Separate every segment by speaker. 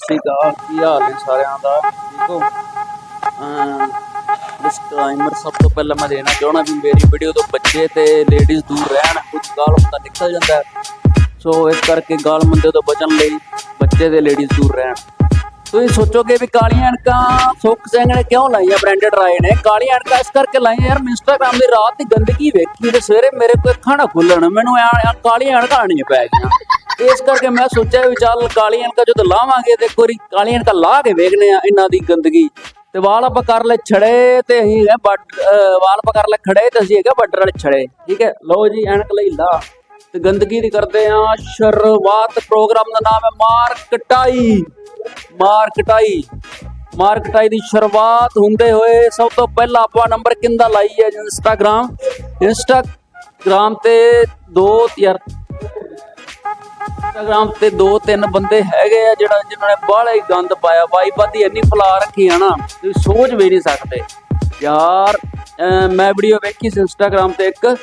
Speaker 1: ਸ੍ਰੀ ਅਕਾਲ, ਕੀ ਹਾਲ ਹੈ ਸਾਰਿਆਂ ਦਾ? ਠੀਕ ਹੋ? ਡਿਸਕਲਾਈਮਰ ਸਭ ਤੋਂ ਪਹਿਲਾਂ ਮੈਂ ਦੇਣਾ ਚਾਹਣਾ ਵੀ ਮੇਰੀ ਵੀਡੀਓ ਤੋਂ ਬੱਚੇ ਤੇ ਲੇਡੀਜ਼ ਦੂਰ ਰਹਿਣ, ਕੁਝ ਗਾਲ ਹੁੰਦਾ ਨਿਕਲ ਜਾਂਦਾ ਸੋ ਇਸ ਕਰਕੇ ਗਾਲ ਮੰਦੇ ਤੋਂ ਬਚਣ ਲਈ ਬੱਚੇ ਤੇ ਲੇਡੀਜ਼ ਦੂਰ ਰਹਿਣ। ਤੁਸੀਂ ਸੋਚੋਗੇ ਵੀ ਕਾਲੀਆਂ ਅਣਕਾਂ ਸੁੱਖ ਸਿੰਘ ਨੇ ਕਿਉਂ ਲਾਈਆਂ ਬ੍ਰਾਂਡਡ ਰਾਏ ਨੇ? ਕਾਲੀਆਂ ਅਣਕਾਂ ਇਸ ਕਰਕੇ ਲਾਈਆਂ ਯਾਰ, ਮੈਂ ਇੰਸਟਾਗ੍ਰਾਮ ਦੀ ਰਾਤ ਦੀ ਗੰਦਗੀ ਵੇਖੀ ਤੇ ਸਵੇਰੇ ਮੇਰੇ ਕੋਲ ਅੱਖਾਂ ਨਾ ਖੁੱਲਣ। ਮੈਨੂੰ ਐਂ ਕਾਲੀਆਂ ਅਣਕਾਂ ਆਣੀਆਂ ਪੈ ਗਈਆਂ। ਇਸ ਕਰਕੇ ਮੈਂ ਸੋਚਿਆ ਵੀ ਚੱਲ ਕਾਲੀਆਂ ਕਾ ਜਦੋਂ ਲਾਵਾਂਗੇ ਤੇ ਕੋਈ ਕਾਲੀਆਂ ਕਾ ਲਾ ਕੇ ਵੇਖਨੇ ਆ ਇਹਨਾਂ ਦੀ ਗੰਦਗੀ। ਤੇ ਵਾਲ ਆਪਾਂ ਕਰ ਲੈ ਛੜੇ ਤੇ ਅਸੀਂ ਹੈ ਬੱਟ ਵਾਲ ਆਪਾਂ ਕਰ ਲੈ ਖੜੇ ਤੇ ਅਸੀਂ ਹੈਗਾ ਬੱਟਰ ਵਾਲੇ ਛੜੇ। ਠੀਕ ਹੈ? ਲਓ ਜੀ, ਐਨਕ ਲਈ ਲਾ। ਤੇ ਗੰਦਗੀ ਦੀ ਕਰਦੇ ਆ ਸ਼ੁਰੂਆਤ ਪ੍ਰੋਗਰਾਮ ਦਾ ਨਾਮ ਹੈ ਮਾਰ ਕਟਾਈ। ਮਾਰ ਕਟਾਈ। ਮਾਰ ਕਟਾਈ ਦੀ ਸ਼ੁਰੂਆਤ ਹੁੰਦੇ ਹੋਏ ਸਭ ਤੋਂ ਪਹਿਲਾਂ ਆਪਾਂ ਨੰਬਰ ਕਿੰਦਾ ਲਾਈ ਹੈ ਇੰਸਟਾਗ੍ਰam ਇੰਸਟਾਗ੍ਰam ਤੇ 2 ਇੰਸਟਾਗ੍ਰam ਤੇ ਦੋ ਤਿੰਨ ਬੰਦੇ ਹੈਗੇ ਆ ਜਿਹੜਾ ਜਿਨ੍ਹਾਂ ਨੇ ਬਾਹਲਾ ਹੀ ਗੰਦ ਪਾਇਆ। ਵਾਈਪਾਂ ਦੀ ਇੰਨੀ ਫਲਾ ਰੱਖੀ ਆ ਨਾ, ਤੁਸੀਂ ਸੋਚ ਵੀ ਨਹੀਂ ਸਕਦੇ। ਯਾਰ ਮੈਂ ਵੀਡੀਓ ਵੇਖੀ ਸੀ ਇੰਸਟਾਗ੍ਰam ਤੇ ਇੱਕ।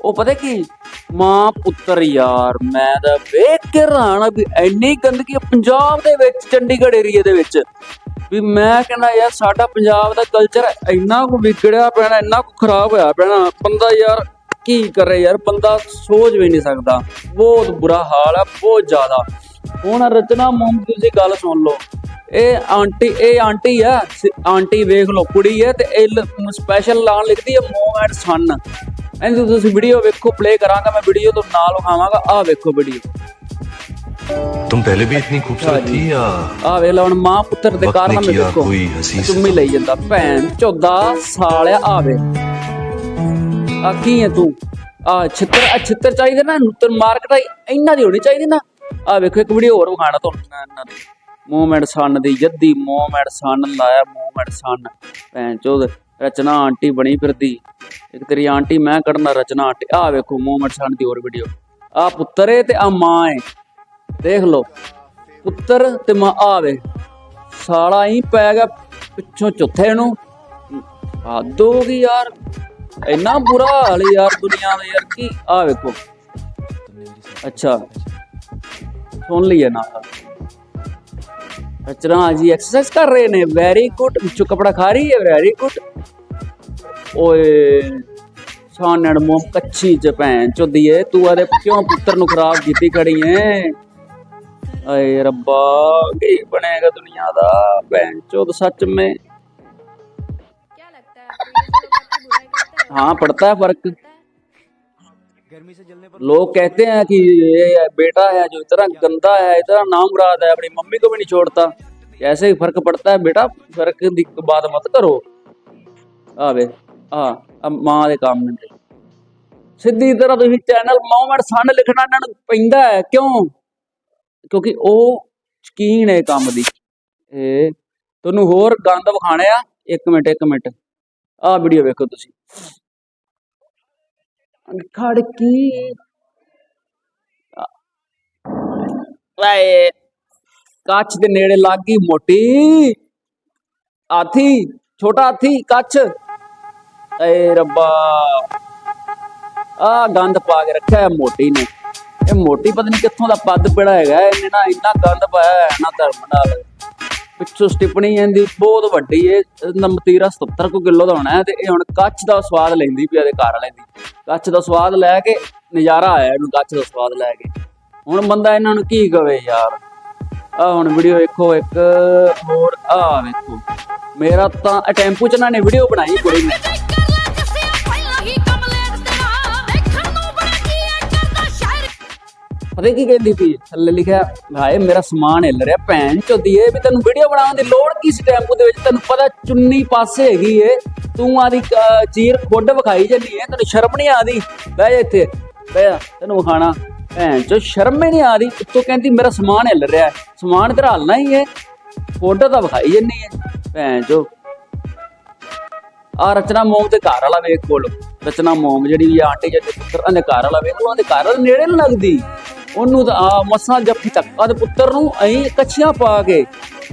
Speaker 1: ਉਹ ਪਤਾ ਕੀ? ਮਾਂ ਪੁੱਤਰ ਯਾਰ, ਮੈਂ ਤਾਂ ਵੇਖ ਕੇ ਰਾਣਾ ਵੀ ਐਨੀ ਗੰਦਗੀ ਪੰਜਾਬ ਦੇ ਵਿੱਚ, ਚੰਡੀਗੜ੍ਹ ਏਰੀਆ ਦੇ ਵਿੱਚ। ਵੀ ਮੈਂ ਕਹਿੰਦਾ ਯਾਰ, ਸਾਡਾ ਪੰਜਾਬ ਦਾ ਕਲਚਰ ਇੰਨਾ ਕੁ ਵਿਗੜਿਆ ਪੈਣਾ ਇੰਨਾ ਕੁ ਖਰਾਬ ਹੋਇਆ ਪੈਣਾ ਬੰਦਾ ਯਾਰ ਕੀ ਕਰੇ ਯਾਰ ਬੰਦਾ ਸੋਚ ਵੀ ਨਹੀਂ ਸਕਦਾ ਬਹੁਤ ਬੁਰਾ ਹਾਲ ਹੈ ਬਹੁਤ ਜ਼ਿਆਦਾ ਹੁਣ ਰਚਨਾ ਮੋਮ ਦੀ ਤੁਸੀਂ ਗੱਲ ਸੁਣ ਲਓ ਇਹ ਆਂਟੀ ਇਹ ਆਂਟੀ ਆ ਸ- ਆਂਟੀ ਵੇਖ ਲਓ ਕੁੜੀ ਹੈ ਤੇ ਇਹ ਸਪੈਸ਼ਲ ਲਾਣ ਲਿਖਦੀ ਹੈ ਮੋਮ ਐਂਡ ਸਨ ਇਹਦੀ ਤੁਸੀਂ ਵੀਡੀਓ ਵੇਖੋ ਪਲੇ ਕਰਾਂਗਾ ਮੈਂ ਵੀਡੀਓ ਤੋਂ ਨਾਲ ਵਿਖਾਵਾਂਗਾ ਆਹ ਵੇਖੋ ਵੀਡੀਓ
Speaker 2: तुम पहले भी इतनी खूबसूरत थी या
Speaker 1: ਆਹ ਵੇਖ ਲਓ ਹੁਣ ਮਾਂ ਪੁੱਤਰ ਦੇ
Speaker 2: वक्त ने
Speaker 1: ਕਾਰਨਾਮੇ
Speaker 2: किया
Speaker 1: ਵੇਖੋ
Speaker 2: कोई हंसी
Speaker 1: ਚੁੰਮੀ ਲਈ ਜਾਂਦਾ ਭੈਣ ਚੋਦਾ ਸਾਲਿਆ ਆਵੇ ਆ ਕੀ ਹੈ ਤੂੰ? ਆ ਛਿੱਤਰ ਆ ਛਿੱਤਰ ਚਾਹੀਦੇ ਨਾ, ਨੁੱਤਰ ਮਾਰਕਟ ਇਹਨਾਂ ਦੀ ਹੋਣੀ ਚਾਹੀਦੀ ਨਾ। ਆ ਵੇਖੋ, ਇੱਕ ਵੀਡੀਓ ਹੋਰ ਵਿਖਾਣਾ ਤੁਹਾਨੂੰ ਮੈਂ ਇਹਨਾਂ ਦੀ। ਮੂਵਮੈਂਟ ਸਨ ਦੀ ਜੱਦੀ ਮੂਵਮੈਂਟ ਸਨ ਲਾਇਆ ਮੂਵਮੈਂਟ ਸਨ। ਭੈਣ ਚੋਦ, ਰਚਨਾ ਆਂਟੀ ਬਣੀ ਫਿਰਦੀ। ਇੱਕ ਤੇਰੀ ਆਂਟੀ, ਮੈਂ ਕੱਢਣਾ ਰਚਨਾ ਆਂਟੀ। ਆ ਵੇਖੋ ਮੂਵਮੈਂਟ ਸਨ ਦੀ ਹੋਰ ਵੀਡੀਓ ਆ ਪੁੱਤਰ ਏ ਤੇ ਆ ਮਾਂ ਏ। ਦੇਖ ਲਓ, ਪੁੱਤਰ ਤੇ ਮਾਂ ਆਵੇ ਸਾਲਾ ਹੀ ਪੈ ਗਿਆ ਪਿੱਛੋਂ ਚੁੱਥੇ ਨੂੰ। ਹੱਦ ਹੋ ਗਈ ਯਾਰ। ਇੰਨਾ ਬੁਰਾ ਹਾਲ ਹੈ ਯਾਰ ਦੁਨੀਆ ਦਾ ਯਾਰ, ਕੀ ਆ ਵੇਖੋ। ਅੱਛਾ। ਸੁਣ ਲਈਏ ਨਾ ਰਚਨਾ ਜੀ ਐਕਸਰਸਾਈਜ਼ ਕਰ ਰਹੇ ਨੇ। ਵੈਰੀ ਗੁੱਡ ਵਿੱਚੋਂ ਕਪੜਾ ਖਾ ਰਹੀ ਹੈ? ਵੈਰੀ ਗੁੱਡ ਓਏ, ਸਾਨਣ ਮੋਮ ਕੱਚੀ ਚ ਭੈਣ ਚੋਦੀਏ ਤੂੰ ਆਦੇ ਕਿਉਂ ਪੁੱਤਰ ਨੂੰ ਖਰਾਬ ਕੀਤੀ ਖੜੀ ਏ? ਅਏ ਰੱਬਾ, ਕੀ ਬਣੇਗਾ ਦੁਨੀਆ ਦਾ? ਭੈਣ ਚੋਦ, ਸੱਚ में
Speaker 3: हैं हाँ
Speaker 1: पड़ता है फर्क
Speaker 4: गर्मी से जलने पर
Speaker 1: लोग कहते हैं कि ये बेटा है जो इतना गंदा है इतना नामुराद है अपनी मम्मी को भी नहीं छोड़ता ऐसे ही फर्क पड़ता है बेटा फर्क की बात मत करो ਆਵੇ ਆ ਆ ਮਾਂ ਦੇ ਕੰਮ ਨੇ ਸਿੱਧੀ ਤਰ੍ਹਾਂ ਤੁਸੀਂ ਚੈਨਲ ਮੂਵਮੈਂਟ ਸਨ ਲਿਖਣਾ ਇਹਨਾਂ ਨੂੰ ਪੈਂਦਾ ਹੈ ਕਿਉਂ ਕਿਉਂਕਿ ਉਹ ਸ਼ਕੀਨ ਹੈ ਕੰਮ ਦੀ ਇਹ ਤੁਹਾਨੂੰ ਹੋਰ ਗੰਦ ਵਿਖਾਣੇ ਆ ਇੱਕ ਮਿੰਟ ਇੱਕ ਮਿੰਟ ਆਹ ਵੀਡੀਓ ਵੇਖੋ ਤੁਸੀਂ ਖੜਕੀ। ਵਾਏ ਕੱਚ ਦੇ ਨੇੜੇ ਲੱਗ ਗਈ ਮੋਟੀ। ਹਾਥੀ ਛੋਟਾ ਹਾਥੀ ਕੱਚ ਏ ਰੱਬਾ। ਆ ਗੰਦ ਪਾ ਕੇ ਰੱਖਿਆ ਮੋਟੀ ਨੇ। ਇਹ ਮੋਟੀ ਪਤਾ ਨਹੀਂ ਕਿੱਥੋਂ ਦਾ ਪੱਦ ਪਿੜਾ ਹੈਗਾ ਇਹਨੇ ਨਾ ਇੰਨਾ ਗੰਦ ਪਾਇਆ ਹੈ ਨਾ ਧਰਮ ਨਾਲ। ਪਿੱਛੋਂ ਸਟਿਪਣੀ ਇਹਦੀ ਬਹੁਤ ਵੱਡੀ ਏ ਨਮਤੀਰਾ 77 ਕੁ ਕਿਲੋ ਦਾ ਹੋਣਾ ਤੇ ਇਹ ਹੁਣ ਕੱਚ ਦਾ ਸਵਾਦ ਲੈਂਦੀ ਪਈ ਇਹਦੇ ਘਰ ਵਾਲੇ ਦੀ। ਕੱਚ ਦਾ ਸਵਾਦ ਲੈ ਕੇ ਨਜ਼ਾਰਾ ਆਇਆ ਇਹਨੂੰ ਕੱਚ ਦਾ ਸਵਾਦ ਲੈ ਕੇ। ਹੁਣ ਬੰਦਾ ਇਹਨਾਂ ਨੂੰ ਕੀ ਕਵੇ ਯਾਰ? ਆ ਹੁਣ ਵੀਡੀਓ ਵੇਖੋ ਇੱਕ, ਹੋਰ ਆ ਵੇਖੋ। ਮੇਰਾ ਤਾਂ ਇਹ ਟੈਂਪੂ ਚ ਇਹਨਾਂ ਨੇ ਵੀਡੀਓ ਬਣਾਈ ਕੁੜੀ ਨੇ। ਪਤਾ ਕੀ ਕਹਿੰਦੀ ਪਈ ਥੱਲੇ ਲਿਖਿਆ, ਹਾਏ, ਮੇਰਾ ਸਮਾਨ ਹਿੱਲ ਰਿਹਾ, ਭੈਣ ਚੋਦੀ ਏ ਵੀ ਤੈਨੂੰ ਵੀਡੀਓ ਬਣਾਉਣ ਦੀ ਲੋੜ ਕੀ ਸੀ ਟੈਂਪੂ ਦੇ ਵਿੱਚ? ਤੈਨੂੰ ਪਤਾ ਚੁੰਨੀ ਪਾਸੇ ਹੈਗੀ ਏ। ਤੂੰ ਆਦੀ ਚੀਰ ਖੁੱਡ ਵਿਖਾਈ ਜੰਨੀ ਏ, ਤੈਨੂੰ ਸ਼ਰਮ ਨਹੀਂ ਆਦੀ? ਬਹਿ ਜਾ ਇੱਥੇ, ਬਹਿ ਜਾ, ਤੈਨੂੰ ਵਿਖਾਣਾ। ਭੈਣ ਚੋ, ਸ਼ਰਮ ਹੀ ਨਹੀਂ ਆਦੀ। ਉੱਤੋਂ ਕਹਿੰਦੀ, ਮੇਰਾ ਸਮਾਨ ਹਿੱਲ ਰਿਹਾ ਸਮਾਨ ਤੇਰਾ ਹਲਣਾ ਹੀ ਏ। ਫੋਟੋ ਤਾਂ ਵਿਖਾਈ ਜੰਨੀ ਏ। ਭੈਣ ਚੋ ਆ ਰਚਨਾ ਮੋਮ ਦੇ ਘਰ ਵਾਲਾ ਵੇਖ ਕੋਲ ਰਚਨਾ ਮੋਮ ਜਿਹੜੀ ਵੀ ਆਂਟੀ ਜਿਹੜੇ ਪੁੱਤਰ, ਉਹਦੇ ਘਰ ਵਾਲਾ ਵੇਖ ਉਹਨਾਂ ਦੇ ਘਰ ਵਾਲੇ ਨੇੜੇ ਨੀ ਲੱਗਦੀ। ਉਹਨੂੰ ਤਾਂ ਆ ਮਸਾਂ ਜੱਫੀ ਤੱਕ। ਉਹਦੇ ਪੁੱਤਰ ਨੂੰ ਐਂ ਕੱਚੀਆਂ ਪਾ ਕੇ।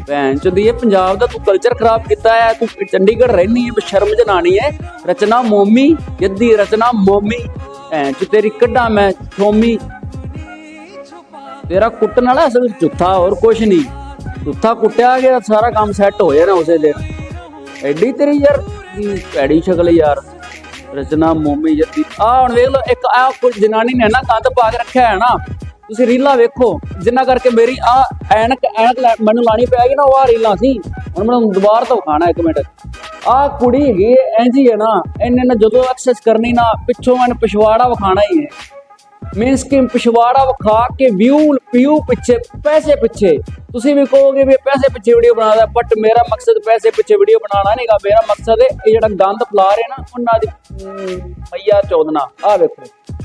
Speaker 1: ਭੈਣ ਚੋਦੀ, ਇਹ ਪੰਜਾਬ ਦਾ ਤੂੰ ਕਲਚਰ ਖਰਾਬ ਕੀਤਾ ਹੈ, ਤੂੰ ਚੰਡੀਗੜ੍ਹ ਰਹਿਨੀ ਹੈ, ਬਸ਼ਰਮ ਜਨਾਨੀ ਹੈ। ਰਚਨਾ ਮੋਮੀ ਜੱਦੀ ਰਚਨਾ ਮੋਮੀ। ਭੈਣ ਚ ਤੇਰੀ ਕੱਢਾਂ ਮੈਂ ਥੋਮੀ। ਤੇਰਾ ਕੁੱਟਣ ਵਾਲਾ ਅਸਲ ਵਿੱਚ ਹੋਰ ਕੁਛ ਨਹੀਂ। ਜੁੱਥਾ ਕੁੱਟਿਆ ਗਿਆ, ਸਾਰਾ ਕੰਮ ਸੈੱਟ ਹੋ ਜਾਣਾ ਉਸੇ ਦਿਨ। ਐਡੀ ਤੇਰੀ ਯਾਰ ਭੈੜੀ ਸ਼ਕਲ ਯਾਰ। ਰਚਨਾ ਮੋਮੀ ਜੱਦੀ ਆ ਹੁਣ ਵੇਖ ਲਓ, ਇੱਕ ਆ ਕੋਈ ਜਨਾਨੀ ਨੇ ਨਾ ਕੰਧ ਪਾ ਕੇ ਰੱਖਿਆ ਹੈ ਨਾ। ਤੁਸੀਂ ਰੀਲਾਂ ਵੇਖੋ ਜਿੰਨਾ ਕਰਕੇ ਮੇਰੀ ਆ ਐਨਕ ਐਨਕ ਲੈ- ਮੈਨੂੰ ਲਾਣੀ ਪੈਗੀ ਨਾ ਉਹ ਆ ਰੀਲਾਂ ਸੀ। ਹੁਣ ਮੈਨੂੰ ਦੁਬਾਰਾ ਤੋਂ ਖਾਣਾ ਇੱਕ ਮਿੰਟ। ਆ ਕੁੜੀ ਹੈਗੀ ਇੰਜ ਹੈ ਨਾ ਇਹਨੇ ਨਾ ਜਦੋਂ ਐਕਸੈਸ ਕਰਨੀ ਨਾ ਪਿੱਛੋਂ ਇਹਨੇ ਪਿਛਵਾੜਾ ਵਿਖਾਣਾ ਹੀ ਹੈ। ਮੀਨਸ ਕਿ ਪਿਛਵਾੜਾ ਵਿਖਾ ਕੇ ਵਿਊ ਵਿਊ ਪਿੱਛੇ ਪੈਸੇ ਪਿੱਛੇ। ਤੁਸੀਂ ਵੀ ਕਹੋਗੇ ਵੀ ਪੈਸੇ ਪਿੱਛੇ ਵੀਡੀਓ ਬਣਾਦਾ ਬਟ ਮੇਰਾ ਮਕਸਦ ਪੈਸੇ ਪਿੱਛੇ ਵੀਡੀਓ ਬਣਾਉਣਾ ਨਹੀਂਗਾ ਮੇਰਾ ਮਕਸਦ ਇਹ ਜਿਹੜਾ ਗੰਦ ਫਲਾ ਰਹੇ ਨਾ ਉਹਨਾਂ ਦੀ ਅਮ, ਮਈਆ ਚੋਦਨਾ। ਆ ਵੇਖੋ।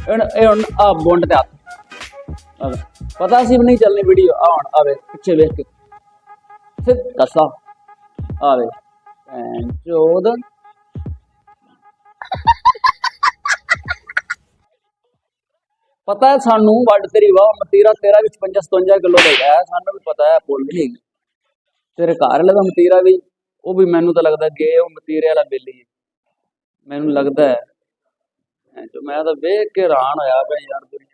Speaker 1: ਹੁਣ ਇਹ ਹੁਣ ਆ ਬੁੰਡ ਤੇ ਹੱਥ। ਆਹ ਪਤਾ ਸੀ ਵੀ ਨਹੀਂ ਚੱਲਣੀ ਵੀਡੀਓ ਆ ਆਵੇ ਪਿੱਛੇ ਵੇਖ ਕੇ। ਸਿੱਧ ਕਸਾ ਆਵੇ ਚੋਦ। ਪਤਾ ਹੈ ਸਾਨੂੰ ਵੱਡ ਤੇਰੀ ਵਾਹ ਮਤੀਰਾ ਤੇਰਾ ਵਿੱਚ 55 ਕਿਲੋ ਦਾ ਹੈ, ਸਾਨੂੰ ਵੀ ਪਤਾ ਹੈ ਬੋਲ ਨਹੀਂ ਤੇਰੇ ਘਰ ਵਾਲੇ ਦਾ ਮਤੀਰਾ ਵੀ ਉਹ ਵੀ ਮੈਨੂੰ ਤਾਂ ਲੱਗਦਾ ਗੇ ਉਹ ਮਤੀਰੇ ਵਾਲਾ ਬੇਲੀ ਹੈ। ਮੈਨੂੰ ਲੱਗਦਾ ਹੈ। ਜੋ ਮੈਂ ਤਾਂ ਵੇਖ ਕੇ ਹੈਰਾਨ ਹੋਇਆ ਪਿਆ ਯਾਰ ਦੁਨੀਆ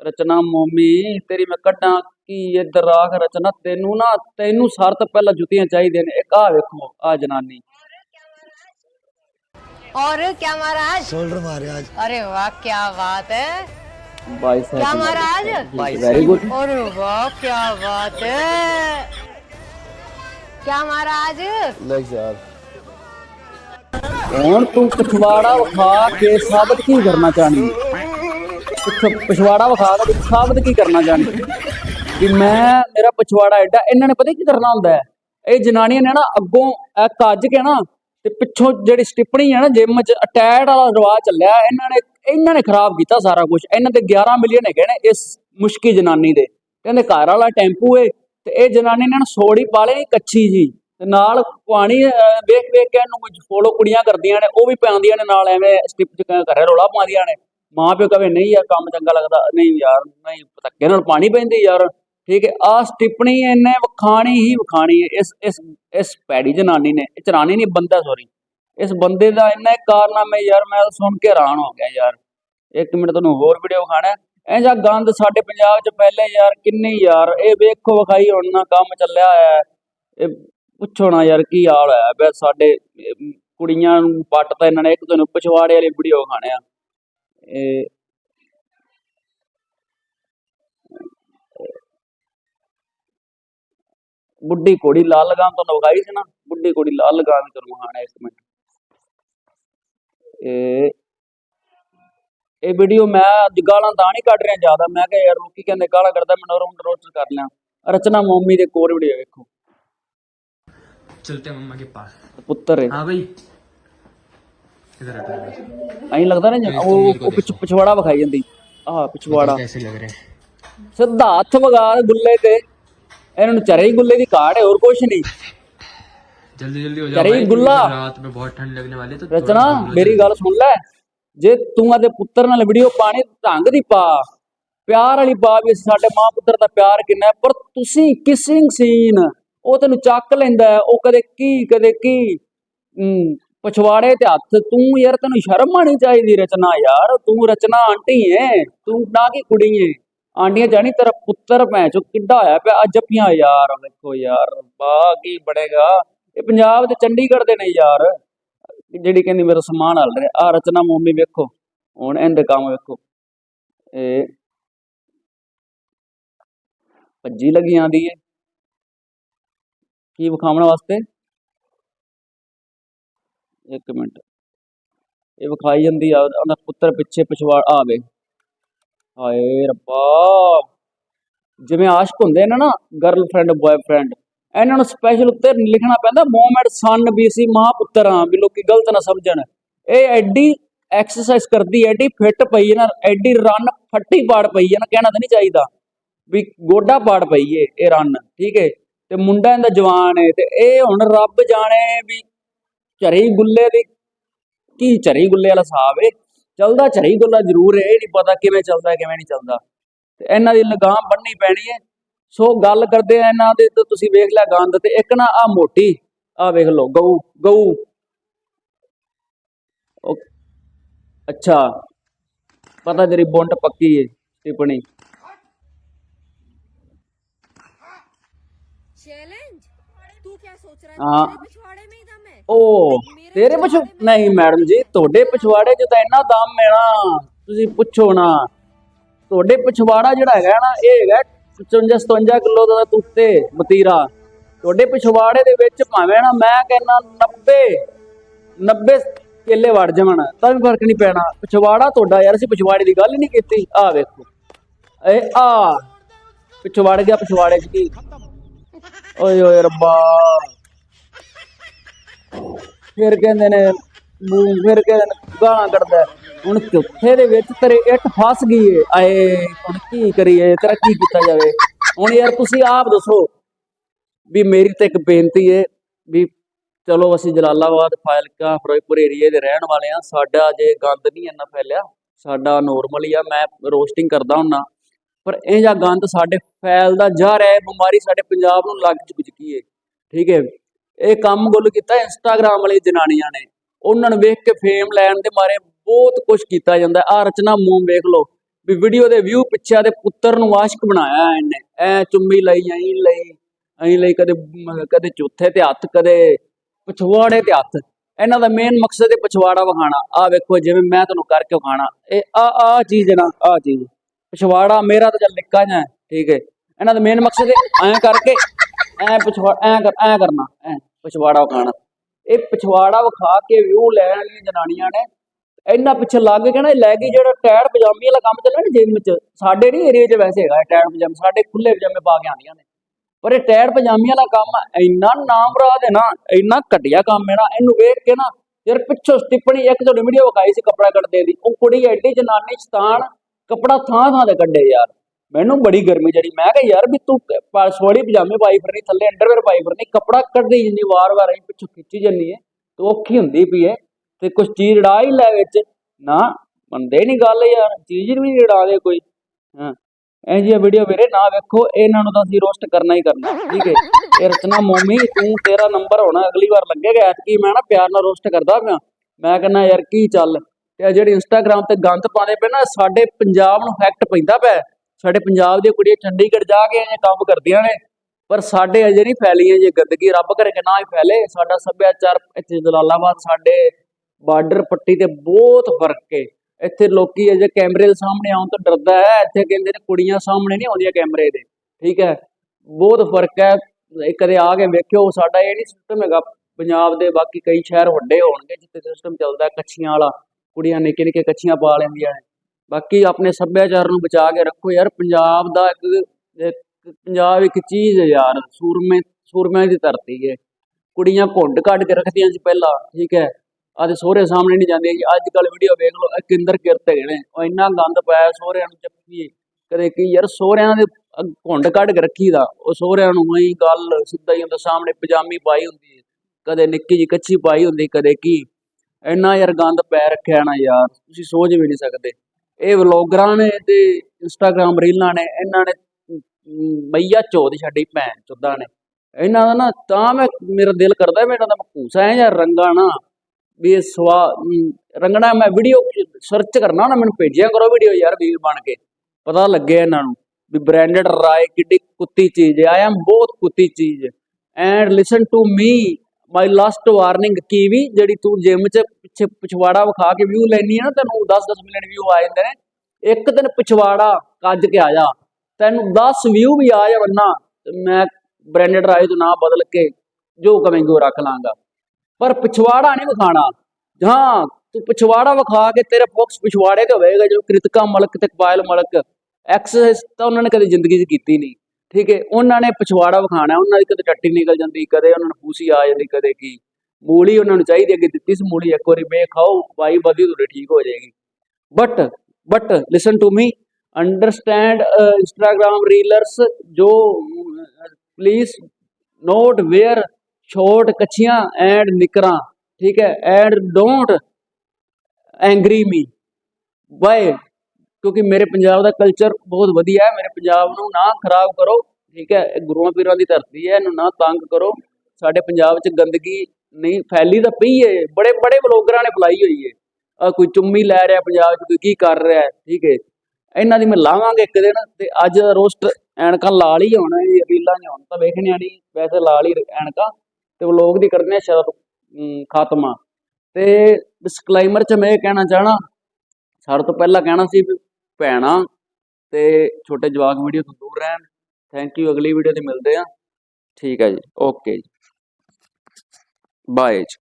Speaker 1: ਰਚਨਾ ਮੋਮੀ ਤੇਰੀ ਮੈਂ ਕੱਢਾਂ ਕੀ ਇੱਧਰ ਆ ਕੇ ਰਚਨਾ ਤੈਨੂੰ ਨਾ ਤੈਨੂੰ ਸਰ ਤੋਂ ਪਹਿਲਾਂ ਜੁੱਤੀਆਂ ਚਾਹੀਦੀਆਂ ਨੇ ਇੱਕ ਆ ਵੇਖੋ ਆ ਜਨਾਨੀ
Speaker 5: और क्या महाराज
Speaker 4: शोल्डर मारे आज
Speaker 5: अरे वाह क्या बात है
Speaker 1: ਬਾਈ ਸਾਹਿਬ
Speaker 5: क्या महाराज
Speaker 1: ਵੈਰੀ ਗੁੱਡ
Speaker 5: अरे वाह क्या बात है क्या महाराज
Speaker 1: ਹੁਣ ਤੂੰ ਪਿਛਵਾੜਾ ਵਿਖਾ ਕੇ ਸਾਬਤ ਕੀ ਕਰਨਾ ਚਾਹਨੀ ਪਿੱਛੇ ਪਿਛਵਾੜਾ ਵਿਖਾ ਕੇ ਤੂੰ ਸਾਬਤ ਕੀ ਕਰਨਾ ਚਾਹਨੀ ਕਿ ਮੈਂ, ਮੇਰਾ ਪਿਛਵਾੜਾ ਐਡਾ, ਇਹਨਾਂ ਨੇ ਪਤਾ ਕੀ ਕਰਨਾ ਹੁੰਦਾ ਹੈ? ਇਹ ਜਨਾਨੀਆਂ ਨੇ ਨਾ ਅੱਗੋਂ ਇਹ ਕੱਜ ਕੇ ਨਾ ਤੇ ਪਿੱਛੋਂ ਜਿਹੜੀ ਸਟਿਪਣੀ ਹੈ ਨਾ ਜਿਮ 'ਚ ਅਟੈਚ ਵਾਲਾ ਰਿਵਾਜ ਚੱਲਿਆ, ਇਹਨਾਂ ਨੇ ਇਹਨਾਂ ਨੇ ਖਰਾਬ ਕੀਤਾ ਸਾਰਾ ਕੁਝ ਇਹਨਾਂ ਦੇ 11 ਮਿਲੀਅਨ ਹੈਗੇ ਨੇ ਇਸ ਮੁਸ਼ਕੀ ਜਨਾਨੀ ਦੇ। ਕਹਿੰਦੇ ਘਰ ਵਾਲਾ ਟੈਂਪੂ ਏ, ਤੇ ਇਹ ਜਨਾਨੀ ਨੇ ਨਾ ਸੋੜੀ ਪਾ ਕੱਚੀ ਜੀ। ਤੇ ਨਾਲ ਪਾਣੀ ਵੇਖ ਵੇਖ ਕੇ ਇਹਨੂੰ ਕੁਝ ਫੋਲੋ ਕੁੜੀਆਂ ਕਰਦੀਆਂ ਨੇ, ਉਹ ਵੀ ਪਾਉਂਦੀਆਂ ਨੇ, ਨਾਲ ਐਵੇਂ ਸਟਿਪ ਚ ਘਰੇ ਰੋਲਾ ਪਾਉਂਦੀਆਂ ਨੇ। ਮਾਂ ਪਿਓ ਕਵੇ ਨਹੀਂ ਯਾਰ, ਕੰਮ ਚੰਗਾ ਲੱਗਦਾ। ਨਹੀਂ ਯਾਰ, ਨਹੀਂ ਧੱਕੇ ਨਾਲ ਪਾਣੀ ਪੈਂਦੀ ਯਾਰ। ਠੀਕ ਹੈ ਆ ਸਟਿਪਣੀ ਇਹਨੇ ਵਖਾਣੀ ਹੀ ਵਖਾਣੀ ਹੈ। ਇਸ ਇਸ ਇਸ ਪੈੜੀ ਜਨਾਨੀ ਨੇ, ਇਹ ਚਰਾਨੀ ਨਹੀਂ, ਬੰਦਾ ਸੌਰੀ ਇਸ ਬੰਦੇ ਦਾ ਇੰਨਾ ਹੀ ਯਾਰ, ਮੈਂ ਸੁਣ ਕੇ ਹੈਰਾਨ ਹੋ ਗਿਆ, ਯਾਰ। ਇੱਕ ਮਿੰਟ, ਤੁਹਾਨੂੰ ਹੋਰ ਵੀਡੀਓ ਖਾਣਾ ਐ ਜਾਂ ਗੰਦ ਸਾਡੇ ਪੰਜਾਬ 'ਚ ਪਹਿਲੇ, ਯਾਰ, ਕਿੰਨੀ, ਯਾਰ, ਇਹ ਵੇਖੋ, ਵਿਖਾਈ ਹੁਣ ਨਾ ਕੰਮ ਚੱਲਿਆ ਹੋਇਆ ਹੈ। ਇਹ ਪੁੱਛੋ ਨਾ, ਯਾਰ, ਕੀ ਹਾਲ ਹੋਇਆ ਪਿਆ ਸਾਡੇ ਕੁੜੀਆਂ ਨੂੰ ਪੱਟ ਤਾਂ ਇਹਨਾਂ ਨੇ ਇੱਕ ਤੁਹਾਨੂੰ ਪਿਛਵਾੜੇ ਵਾਲੀ ਵੀਡੀਓ ਖਾਣੇ Eh, eh, ਬੁੱਢੀ ਕੋੜੀ ਲਾਲ ਲਗਾਮ ਤੋਂ ਨਵਗਾਈ ਸੀ ਨਾ ਬੁੱਢੀ ਕੋੜੀ ਲਾਲ ਲਗਾਮ ਕਰਵਾਣਾ ਇੱਕ ਮਿੰਟ। ਇਹ ਇਹ ਵੀਡੀਓ ਮੈਂ ਅੱਜ ਗਾਲਾਂ ਤਾਂ ਨਹੀਂ ਕੱਢ ਰਿਹਾ ਜ਼ਿਆਦਾ ਮੈਂ ਕਿਹਾ ਯਾਰ ਲੋਕੀ ਕਹਿੰਦੇ ਗਾਲਾਂ ਕਰਦਾ ਮੈਂ ਰੌਂਡ ਰੋਸਟ ਕਰ ਲਿਆ। ਰਚਨਾ ਮੋਮੀ ਦੇ ਕੋਰ ਵੀਡੀਓ ਵੇਖੋ।
Speaker 6: ਚਲਤੇ ਮੰਮਾ ਕੇ ਪਾਸ।
Speaker 1: ਪੁੱਤਰ ਹਾਂ।
Speaker 6: ਭਾਈ इधर हटो
Speaker 1: ਐਂ ਲੱਗਦਾ ਨਾ ਜਿਵੇਂ ਉਹ ਉਹ ਪਿਛ ਪਿਛਵਾੜਾ ਵਿਖਾਈ ਜਾਂਦੀ ਆਹ ਪਿਛਵਾੜਾ
Speaker 6: कैसे लग रहे हैं
Speaker 1: ਸਿੱਧਾ ਹੱਥ ਵਗਾ ਗੁੱਲੇ ਤੇ ਇਹਨਾਂ ਨੂੰ ਚਰੇ ਹੀ ਗੁੱਲੇ ਦੀ ਘਾਟ ਹੈ ਹੋਰ ਕੁਛ ਨਹੀਂ
Speaker 6: जल्दी जल्दी हो जाओ
Speaker 1: अरे
Speaker 6: भाई,
Speaker 1: गुल्ला।
Speaker 6: क्योंकि रात में बहुत ठंड लगने वाली है तो
Speaker 1: ਰਚਨਾ
Speaker 6: थोड़ा सा
Speaker 1: ਮੇਰੀ ਗੱਲ ਸੁਣ ਲੈ ਜੇ ਤੂੰ ਆਦੇ ਪੁੱਤਰ ਨਾਲ ਵੀਡੀਓ ਪਾਣੀ ਢੰਗ ਦੀ ਪਾ ਪਿਆਰ ਵਾਲੀ ਪਾ ਵੀ ਸਾਡੇ ਮਾਂ ਪੁੱਤਰ ਦਾ ਪਿਆਰ ਕਿੰਨਾ ਹੈ, ਪਰ ਤੁਸੀਂ ਕਿਸਿੰਗ ਸੀਨ ਉਹ ਤੈਨੂੰ ਚੱਕ ਲੈਂਦਾ ਹੈ, ਉਹ ਕਦੇ ਕੀ ਕਦੇ ਕੀ ਹਮ, ਪਛਵਾੜੇ ਤੇ ਹੱਥ, ਤੂੰ ਯਾਰ ਤੈਨੂੰ ਸ਼ਰਮ ਆਣੀ ਚਾਹੀਦੀ ਰਚਨਾ ਯਾਰ, ਤੂੰ ਰਚਨਾ ਆਂਟੀ ਐ, ਤੂੰ ਨਾ ਕੀ ਕੁੜੀ ਹੈ ਆਂਡੀਆਂ ਜਾਣੀ ਤੇਰਾ ਪੁੱਤਰ ਭੈਣ ਚੋ ਕਿੱਡਾ ਹੋਇਆ ਪਿਆ, ਅੱਜ ਯਾਰ, ਵੇਖੋ ਯਾਰ, ਬਾ ਕੀ ਬਣੇਗਾ। ਇਹ ਪੰਜਾਬ ਤੇ ਚੰਡੀਗੜ੍ਹ ਦੇ ਨੇ ਯਾਰ। ਜਿਹੜੀ ਕਹਿੰਦੀ ਮੇਰਾ ਸਮਾਨ ਹਲ ਰਿਹਾ ਆ ਰਚਨਾ ਮੋਮੀ ਵੇਖੋ, ਹੁਣ ਇਹਦੇ ਕੰਮ ਵੇਖੋ। ਇਹ ਭੱਜੀ ਲੱਗੀ ਆਂਦੀ ਏ ਕੀ ਵਿਖਾਉਣ ਵਾਸਤੇ? ਇੱਕ ਮਿੰਟ। ਇਹ ਵਿਖਾਈ ਜਾਂਦੀ ਆ, ਉਹਦਾ ਪੁੱਤਰ ਪਿੱਛੇ ਪਿਛਵਾੜ ਆਵੇ ਹਾਏ ਰੱਬਾ। ਜਿਵੇਂ ਆਸ਼ਕ ਹੁੰਦੇ ਨੇ ਨਾ ਗਰਲਫ੍ਰੈਂਡ ਬॉयਫ੍ਰੈਂਡ ਇਹਨਾਂ ਨੂੰ ਸਪੈਸ਼ਲ ਉੱਤੇ ਲਿਖਣਾ ਪੈਂਦਾ ਮੋਮੈਂਟ ਸਨ ਬੀਸੀ ਮਾਂ ਪੁੱਤਰਾਂ ਵੀ ਲੋਕੀ ਗਲਤ ਨਾ ਸਮਝਣ। ਇਹ ਐਡੀ ਐਕਸਰਸਾਈਜ਼ ਕਰਦੀ, ਐਡੀ ਫਿੱਟ ਪਈ ਨਾ, ਐਡੀ ਰਨ ਫੱਟੀ ਪਾੜ ਪਈ ਹੈ ਨਾ, ਕਹਿਣਾ ਤਾਂ ਨਹੀਂ ਚਾਹੀਦਾ, ਵੀ ਗੋਡਾ ਪਾੜ ਪਈ ਏ, ਇਹ ਰਨ ਠੀਕ ਹੈ ਤੇ ਮੁੰਡਾ ਇਹਦਾ ਜਵਾਨ ਏ, ਤੇ ਇਹ ਹੁਣ ਰੱਬ ਜਾਣੇ ਵੀ ਝਰੀ ਗੁੱਲੇ ਦੀ ਕੀ ਝਰੀ ਗੁੱਲੇ ਵਾਲਾ ਹਿਸਾਬ ਏ ਚੱਲਦਾ ਝਰੀ ਗੁੱਲਾ ਜ਼ਰੂਰ ਹੈ ਇਹ ਨਹੀਂ ਪਤਾ ਕਿਵੇਂ ਚੱਲਦਾ ਕਿਵੇਂ ਨਹੀਂ ਚੱਲਦਾ ਤੇ ਇਹਨਾਂ ਦੀ ਲਗਾਮ ਬੰਨਣੀ ਪੈਣੀ ਹੈ ਸੋ ਗੱਲ ਕਰਦੇ ਆ ਇਹਨਾਂ ਦੇ ਤਾਂ ਤੁਸੀਂ ਵੇਖ ਲਿਆ ਗੰਦ ਤੇ ਇੱਕ ਨਾ ਆ ਮੋਟੀ ਆ ਵੇਖ ਲਓ ਗਊ ਗਊ ਉਹ- ਅੱਛਾ ਪਤਾ ਤੇਰੀ ਬੁੰਟ ਪੱਕੀ ਏ ਟਿੱਪਣੀ
Speaker 3: चैलेंज तू क्या सोच रहा है
Speaker 1: हाँ। ਓ, ਤੇਰੇ ਪਿਛੋ ਨਹੀਂ, ਮੈਡਮ ਜੀ, ਤੁਹਾਡੇ ਪਿਛਵਾੜੇ 'ਚ ਤਾਂ ਇੰਨਾ ਦਾਮ ਮੈਣਾ ਤੁਸੀਂ ਪੁੱਛੋ ਨਾ। ਤੁਹਾਡੇ ਪਿਛਵਾੜਾ ਜਿਹੜਾ ਹੈਗਾ ਨਾ, ਇਹ ਹੈਗਾ 55 57 ਕਿਲੋ ਦਾ ਤੁੱਤੇ ਮਤੀਰਾ ਤੁਹਾਡੇ ਪਿਛਵਾੜੇ ਦੇ ਵਿੱਚ ਭਾਵੇਂ ਨਾ ਮੈਂ ਕਹਿੰਦਾ 90 90 ਕੇਲੇ ਵੜ ਜਾਵਣ, ਤਾਂ ਵੀ ਫ਼ਰਕ ਨਹੀਂ ਪੈਣਾ। ਪਿਛਵਾੜਾ ਤੁਹਾਡਾ ਯਾਰ, ਅਸੀਂ ਪਿਛਵਾੜੇ ਦੀ ਗੱਲ ਨਹੀਂ ਕੀਤੀ। ਆ ਵੇਖੋ। ਇਹ ਆ ਪਿਛਵਾੜ ਗਿਆ ਪਿਛਵਾੜੇ ਚ ਕੀ? ਓਏ ਓਏ, ਰੱਬਾ। ਫਿਰ ਕਹਿੰਦੇ ਨੇ, ਮੂੰਹ ਫਿਰ ਕਹਿੰਦੇ ਨੇ, ਗਾਲਾਂ ਕੱਢਦਾ। ਹੁਣ ਚੌਥੇ ਦੇ ਵਿੱਚ ਤੇਰੇ ਇੱਟ ਫਸ ਗਈ ਏ। ਆਏ, ਹੁਣ ਕੀ ਕਰੀਏ ਤੇਰਾ ਕੀ ਕੀਤਾ ਜਾਵੇ। ਹੁਣ ਯਾਰ ਤੁਸੀਂ ਆਪ ਦੱਸੋ ਵੀ ਮੇਰੀ ਤਾਂ ਇੱਕ ਬੇਨਤੀ ਏ ਵੀ ਚਲੋ ਅਸੀਂ ਜਲਾਲਾਬਾਦ ਫਾਇਲਕਾ ਫਿਰੋਜ਼ਪੁਰ ਏਰੀਏ ਦੇ ਰਹਿਣ ਵਾਲੇ ਆ ਸਾਡਾ ਜੇ ਗੰਦ ਨਹੀਂ ਇੰਨਾ ਫੈਲਿਆ। ਸਾਡਾ ਨੋਰਮਲ ਹੀ ਆ, ਮੈਂ ਰੋਸਟਿੰਗ ਕਰਦਾ ਹੁੰਨਾ। ਪਰ ਇਹ ਜਿਹਾ ਗੰਦ ਸਾਡੇ ਫੈਲਦਾ ਜਾ ਰਿਹਾ ਹੈ ਬਿਮਾਰੀ ਸਾਡੇ ਪੰਜਾਬ ਨੂੰ ਲੱਗ ਚੁੱਕੀ ਏ। ਠੀਕ ਹੈ ਇਹ ਕੰਮ ਗੁੱਲ ਕੀਤਾ ਇੰਸਟਾਗ੍ਰਾਮ ਵਾਲੀ ਜਨਾਨੀਆਂ ਨੇ। ਉਹਨਾਂ ਨੂੰ ਵੇਖ ਕੇ ਫੇਮ ਲੈਣ ਦੇ ਮਾਰੇ ਬਹੁਤ ਕੁਝ ਕੀਤਾ ਜਾਂਦਾ। ਆ ਰਚਨਾ ਮੂੰਹ ਵੇਖ ਲਓ ਵੀ ਵੀਡੀਓ ਦੇ ਵਿਊ ਪਿੱਛੇ ਦੇ ਪੁੱਤਰ ਨੂੰ ਆਸ਼ਕ ਬਣਾਇਆ ਇਹਨੇ। ਐ ਚੁੰਮੀ ਲਈ, ਐਂ ਲਈ ਐਂ ਲਈ ਕਦੇ ਕਦੇ ਚੌਥੇ ਤੇ ਹੱਥ, ਕਦੇ ਪਛਵਾੜੇ ਤੇ ਹੱਥ। ਇਹਨਾਂ ਦਾ ਮੇਨ ਮਕਸਦ ਹੈ ਪਛਵਾੜਾ ਵਿਖਾਣਾ ਆ ਵੇਖੋ ਜਿਵੇਂ ਮੈਂ ਤੁਹਾਨੂੰ ਕਰਕੇ ਵਿਖਾਣਾ ਇਹ ਆ ਆ ਚੀਜ਼ ਨਾ ਆ ਚੀਜ਼। ਪਛਵਾੜਾ ਮੇਰਾ ਤਾਂ ਚੱਲ ਨਿੱਕਾ ਜਿਹਾ, ਠੀਕ ਹੈ। ਇਹਨਾਂ ਦਾ ਮੇਨ ਮਕਸਦ ਹੈ ਐਂ ਕਰਕੇ, ਐ ਪਛਵਾ, ਐ ਕਰ, ਐ ਕਰਨਾ, ਐ। ਪਿਛਵਾੜਾ ਵਿਖਾਣਾ ਇਹ ਪਿਛਵਾੜਾ ਵਿਖਾ ਕੇ ਵਿਊ ਲੈਣ ਵਾਲੀਆਂ ਜਨਾਨੀਆਂ ਨੇ। ਇੰਨਾ ਪਿੱਛੇ ਲੱਗ ਕੇ ਨਾ ਇਹ ਲੈ ਗਈ ਜਿਹੜਾ ਟਾਇਰ ਪਜਾਮੀ ਵਾਲਾ ਕੰਮ ਚੱਲਿਆ ਨਾ ਜਿਮ 'ਚ, ਸਾਡੇ ਨਹੀਂ ਏਰੀਆ 'ਚ ਵੈਸੇ ਹੈਗਾ ਟਾਇਰ ਪਜਾਮੀ, ਸਾਡੇ ਖੁੱਲੇ ਪਜਾਮੇ ਪਾ ਕੇ ਆਉਂਦੀਆਂ ਨੇ। ਪਰ ਇਹ ਟਾਇਰ ਪਜਾਮੀ ਵਾਲਾ ਕੰਮ ਇੰਨਾ ਨਾਮ ਰਾਦ ਹੈ ਨਾ, ਇੰਨਾ ਘਟੀਆ ਕੰਮ ਹੈ ਨਾ, ਇਹਨੂੰ ਵੇਖ ਕੇ ਨਾ ਯਾਰ ਪਿੱਛੋਂ ਟਿੱਪਣੀ ਇੱਕ ਤੁਹਾਡੀ ਵੀਡੀਓ ਵਿਖਾਈ ਸੀ ਕੱਪੜਾ ਕੱਢਦੇ ਦੀ, ਉਹ ਕੁੜੀ ਐਡੀ ਜਨਾਨੀ ਸ਼ਤਾਨ, ਕੱਪੜਾ ਥਾਂ ਥਾਂ ਤੇ ਕੱਢੇ ਯਾਰ। ਮੈਨੂੰ ਬੜੀ ਗਰਮੀ ਚੜੀ ਮੈਂ ਕਿਹਾ ਯਾਰ ਵੀ ਤੂੰ ਪ- ਪਜਾਮੇ ਪਾਈ ਫਿਰਨੀ, ਥੱਲੇ ਅੰਡਰਵੇਅਰ ਪਾਈ ਫਿਰਨੀ, ਕੱਪੜਾ ਕੱਢਦੀ ਜਿੰਨੀ ਵਾਰ-ਵਾਰ ਅਸੀਂ ਪਿੱਛੋਂ ਖਿੱਚੀ ਜੰਨੀ ਹੈ ਤੇ ਔਖੀ ਹੁੰਦੀ ਪਈ ਹੈ ਤੇ ਕੁਛ ਚੀਜ਼ ੜਾ ਹੀ ਲੈ ਵਿੱਚ, ਨਾ, ਮੰਨਦੇ ਨਹੀਂ ਗੱਲ ਯਾਰ, ਚੀਜ਼ ਵੀ ਨਹੀਂ ੜਾ ਦੇ ਕੋਈ, ਹਾਂ। ਇਹ ਜਿਹੀ ਵੀਡੀਓ ਵੀਰੇ, ਨਾ ਵੇਖੋ, ਇਹਨਾਂ ਨੂੰ ਤਾਂ ਅਸੀਂ ਰੋਸਟ ਕਰਨਾ ਹੀ ਕਰਨਾ, ਠੀਕ ਹੈ ਇਹ ਰਚਨਾ ਮੋਮੀ, ਤੂੰ ਤੇਰਾ ਨੰਬਰ ਹੋਣਾ, ਅਗਲੀ ਵਾਰ ਲੱਗੇਗਾ, ਐਤਕੀ ਮੈਂ ਨਾ ਪਿਆਰ ਨਾਲ ਰੋਸਟ ਕਰਦਾ ਪਿਆ। ਮੈਂ ਕਹਿੰਦਾ ਯਾਰ ਕੀ ਚੱਲ, ਤੇ ਜਿਹੜੇ ਜਿਹੜੀ ਇੰਸਟਾਗ੍ਰam ਤੇ ਗੰਦ ਪਾਉਂਦੇ ਪਏ ਨਾ, ਸਾਡੇ ਪੰਜਾਬ ਨੂੰ ਇਫੈਕਟ ਪੈਂਦਾ ਪਿਆ। ਸਾਡੇ ਪੰਜਾਬ ਦੀਆਂ ਕੁੜੀਆਂ ਚੰਡੀਗੜ੍ਹ ਜਾ ਕੇ ਇਹ ਕੰਮ ਕਰਦੀਆਂ ਨੇ, ਪਰ ਸਾਡੇ ਅਜੇ ਨਹੀਂ ਫੈਲੀਆਂ ਜੇ ਗੰਦਗੀ, ਰੱਬ ਕਰੇ ਕਿ ਨਾ ਹੀ ਫੈਲੇ। ਸਾਡਾ ਸੱਭਿਆਚਾਰ ਇੱਥੇ ਜਲਾਲਾਬਾਦ, ਸਾਡੇ ਬਾਰਡਰ ਪੱਟੀ ਤੇ ਬਹੁਤ ਫ਼ਰਕ ਹੈ। ਇੱਥੇ ਲੋਕੀ ਅਜੇ ਕੈਮਰੇ ਦੇ ਸਾਹਮਣੇ ਆਉਣ ਤੋਂ ਡਰਦਾ ਹੈ, ਇੱਥੇ ਕਹਿੰਦੇ ਨੇ ਕੁੜੀਆਂ ਸਾਹਮਣੇ ਨਹੀਂ ਆਉਂਦੀਆਂ ਕੈਮਰੇ ਦੇ। ਠੀਕ ਹੈ, ਬਹੁਤ ਫ਼ਰਕ ਹੈ। ਕਦੇ ਆ ਕੇ ਵੇਖਿਓ, ਸਾਡਾ ਇਹ ਨਹੀਂ ਸਿਸਟਮ ਹੈਗਾ, ਪੰਜਾਬ ਦੇ ਬਾਕੀ ਕਈ ਸ਼ਹਿਰ ਵੱਡੇ ਹੋਣਗੇ, ਜਿੱਥੇ ਸਿਸਟਮ ਚੱਲਦਾ ਹੈ, ਕੱਛੀਆਂ ਵਾਲਾ, ਕੁੜੀਆਂ ਨਿੱਕੇ ਨਿੱਕੇ ਕੱਛੀਆਂ ਪਾ ਲੈਂਦੀਆਂ ਨੇ। ਬਾਕੀ ਆਪਣੇ ਸੱਭਿਆਚਾਰ ਨੂੰ ਬਚਾ ਕੇ ਰੱਖੋ ਯਾਰ, ਪੰਜਾਬ ਦਾ ਇੱਕ ਪੰਜਾਬ ਇੱਕ ਚੀਜ਼ ਹੈ ਯਾਰ, ਸੂਰਮੇ, ਸੂਰਮਿਆਂ ਦੀ ਧਰਤੀ ਹੈ। ਕੁੜੀਆਂ ਘੁੰਡ ਕੱਢ ਕੇ ਰੱਖਦੀਆਂ ਸੀ ਪਹਿਲਾਂ, ਠੀਕ ਹੈ। ਅੱਜ ਸਹੁਰੇ ਸਾਹਮਣੇ ਨਹੀਂ ਜਾਂਦੀਆਂ ਜੀ ਅੱਜ ਕੱਲ ਵੀਡੀਓ ਵੇਖ ਲਓ ਕਿੰਦਰ ਕਿਰਤ ਹੈਗੇ ਨੇ। ਉਹ ਇੰਨਾ ਗੰਦ ਪਾਇਆ ਸਹੁਰਿਆਂ ਨੂੰ ਚੱਕੀ ਕਦੇ ਕੀ ਯਾਰ, ਸਹੁਰਿਆਂ ਦੇ ਘੁੰਡ ਕੱਢ ਕੇ ਰੱਖੀ ਦਾ, ਉਹ ਸਹੁਰਿਆਂ ਨੂੰ ਉਹੀ ਗੱਲ ਸਿੱਧਾ ਹੀ ਹੁੰਦਾ ਸਾਹਮਣੇ ਪਜਾਮੀ ਪਾਈ ਹੁੰਦੀ ਹੈ। ਕਦੇ ਨਿੱਕੀ ਜੀ ਕੱਚੀ ਪਾਈ ਹੁੰਦੀ, ਕਦੇ ਕੀ। ਇੰਨਾ ਯਾਰ ਗੰਦ ਪੈ ਰੱਖਿਆ ਨਾ ਯਾਰ, ਤੁਸੀਂ ਸੋਚ ਵੀ ਨਹੀਂ ਸਕਦੇ। ਇਹ ਵਲੋਗਰਾਂ ਨੇ ਤੇ ਇੰਸਟਾਗ੍ਰਾਮ ਰੀਲਾਂ ਨੇ, ਇਹਨਾਂ ਨੇ ਮਈਆ ਚੋਦ ਛੱਡੀ, ਭੈਣ ਚੋਦਾਂ ਨੇ। ਇਹਨਾਂ ਦਾ ਨਾ ਤਾਂ ਮੈਂ, ਮੇਰਾ ਦਿਲ ਕਰਦਾ ਵੀ ਇਹਨਾਂ ਦਾ ਮੈਂ ਘੂਸਾ ਜਾਂ ਰੰਗਾ ਨਾ, ਵੀ ਇਹ ਸਵਾ ਰੰਗਣਾ ਮੈਂ ਵੀਡੀਓ ਸਰਚ ਕਰਨਾ ਨਾ ਮੈਨੂੰ ਭੇਜਿਆ ਕਰੋ ਵੀਡੀਓ ਯਾਰ ਵੀਰ ਬਣ ਕੇ। ਪਤਾ ਲੱਗੇ ਇਹਨਾਂ ਨੂੰ ਵੀ ਬ੍ਰਾਂਡਡ ਰਾਏ ਕਿੱਡੀ ਕੁੱਤੀ ਚੀਜ਼ ਹੈ ਆਈ ਐਮ ਬਹੁਤ ਕੁੱਤੀ ਚੀਜ਼ and listen to me my last warning kiwi ਜਿਹੜੀ ਤੂੰ ਜਿਮ 'ਚ ਪਿੱਛੇ ਪਿਛਵਾੜਾ ਵਿਖਾ ਕੇ ਵਿਊ ਲੈਣੀ ਹੈ ਨਾ, ਤੈਨੂੰ 10-10 ਮਿਲੀਅਨ ਵਿਊ ਆ ਜਾਂਦੇ ਨੇ। ਇੱਕ ਦਿਨ ਪਿਛਵਾੜਾ, ਕੱਜ ਕੇ ਆ ਜਾ। ਤੈਨੂੰ 10 ਵਿਊ ਵੀ ਆ ਜਾਵਣ ਨਾ ਮੈਂ ਬ੍ਰਾਂਡਡ ਰਾਏ ਤੋਂ ਨਾ ਬਦਲ ਕੇ ਜੋ ਕਵੇਂਗੇ ਉਹ ਰੱਖ ਲਾਂਗਾ। ਪਰ ਪਿਛਵਾੜਾ ਨਹੀਂ ਵਿਖਾਣਾ। ਹਾਂ, ਤੂੰ ਪਿਛਵਾੜਾ ਵਿਖਾ ਕੇ ਤੇਰੇ ਫੋਕਸ ਪਿਛਵਾੜੇ ਤੇ ਹੋਵੇਗਾ ਜੋ ਕ੍ਰਿਤਕਾ ਮਲਕ ਤੇ ਕਬਾਇਲ ਮਲਕ ਐਕਸਰਸਾਈਜ਼ ਤਾਂ ਉਹਨਾਂ ਨੇ ਕਦੇ ਜ਼ਿੰਦਗੀ 'ਚ ਕੀਤੀ ਨਹੀਂ। ਠੀਕ ਹੈ, ਉਹਨਾਂ ਨੇ ਪਿਛਵਾੜਾ ਵਿਖਾਣਾ ਉਹਨਾਂ ਦੀ ਕਦੇ ਟੱਟੀ ਨਿਕਲ ਜਾਂਦੀ, ਕਦੇ ਉਹਨਾਂ ਨੂੰ ਫੂਸੀ ਆ ਜਾਂਦੀ, ਕਦੇ ਕੀ। ਮੂਲੀ ਉਹਨਾਂ ਨੂੰ ਚਾਹੀਦੀ ਅੱਗੇ ਦਿੱਤੀ ਸੀ ਮੂਲੀ, ਇੱਕ ਵਾਰੀ ਵੇ ਖਾਓ ਬਾਈ ਵਧੀ ਤੁਹਾਡੀ ਠੀਕ ਹੋ ਜਾਏਗੀ। But but listen to me understand Instagram reelers ਜੋ ਪਲੀਜ਼ ਨੋਟ ਵੇਅਰ ਸ਼ੋਰਟ ਕੱਚੀਆਂ ਐਂਡ ਨਿਕਰਾਂ, ਠੀਕ ਹੈ and don't angry me why ਕਿਉਂਕਿ ਮੇਰੇ ਪੰਜਾਬ ਦਾ ਕਲਚਰ ਬਹੁਤ ਵਧੀਆ ਹੈ। ਮੇਰੇ ਪੰਜਾਬ ਨੂੰ ਨਾ ਖਰਾਬ ਕਰੋ, ਠੀਕ ਹੈ? ਇਹ ਗੁਰੂਆਂ ਪੀਰਾਂ ਦੀ ਧਰਤੀ ਹੈ, ਇਹਨੂੰ ਨਾ ਤੰਗ ਕਰੋ। ਸਾਡੇ ਪੰਜਾਬ 'ਚ ਗੰਦਗੀ ਨਹੀਂ, ਫੈਲੀ ਤਾਂ ਪਈ ਹੈ ਬੜੇ ਬੜੇ ਬਲੋਗਰਾਂ ਨੇ ਫੈਲਾਈ ਹੋਈ ਹੈ ਆ ਕੋਈ ਚੁੰਮੀ ਲੈ ਰਿਹਾ ਪੰਜਾਬ 'ਚ, ਕੋਈ ਕੀ ਕਰ ਰਿਹਾ ਠੀਕ ਹੈ ਇਹਨਾਂ ਦੀ ਮੈਂ ਲਾਵਾਂਗੇ ਇੱਕ ਦਿਨ ਤੇ ਅੱਜ ਦਾ ਰੋਸਟ ਐਨਕਾਂ ਲਾਲ ਹੀ ਹੋਣ, ਇਹ ਰੀਲਾਂ ਨਹੀਂ ਹੋਣ, ਤਾਂ ਵੇਖਣੀਆਂ ਨਹੀਂ। ਵੈਸੇ ਲਾਲ ਹੀ ਐਨਕਾਂ ਤੇ ਵਲੋਗ ਦੀ ਕਰਦੇ ਆ ਸ਼ਰਤ ਖਾਤਮਾ ਤੇ ਡਿਸਕਲਾਈਮਰ ਚ ਮੈਂ ਇਹ ਕਹਿਣਾ ਚਾਹਣਾ ਸਾਰਿਆਂ ਤੋਂ ਪਹਿਲਾਂ ਕਹਿਣਾ ਸੀ ਭੈਣਾਂ ਤੇ ਛੋਟੇ ਜਵਾਕ ਵੀਡੀਓ ਤੋਂ ਦੂਰ ਰਹਿਣ। ਥੈਂਕ ਯੂ ਅਗਲੀ ਵੀਡੀਓ ਤੇ ਮਿਲਦੇ ਆ ਠੀਕ ਹੈ ਜੀ ਓਕੇ ਜੀ। ਬਾਏ ਜੀ।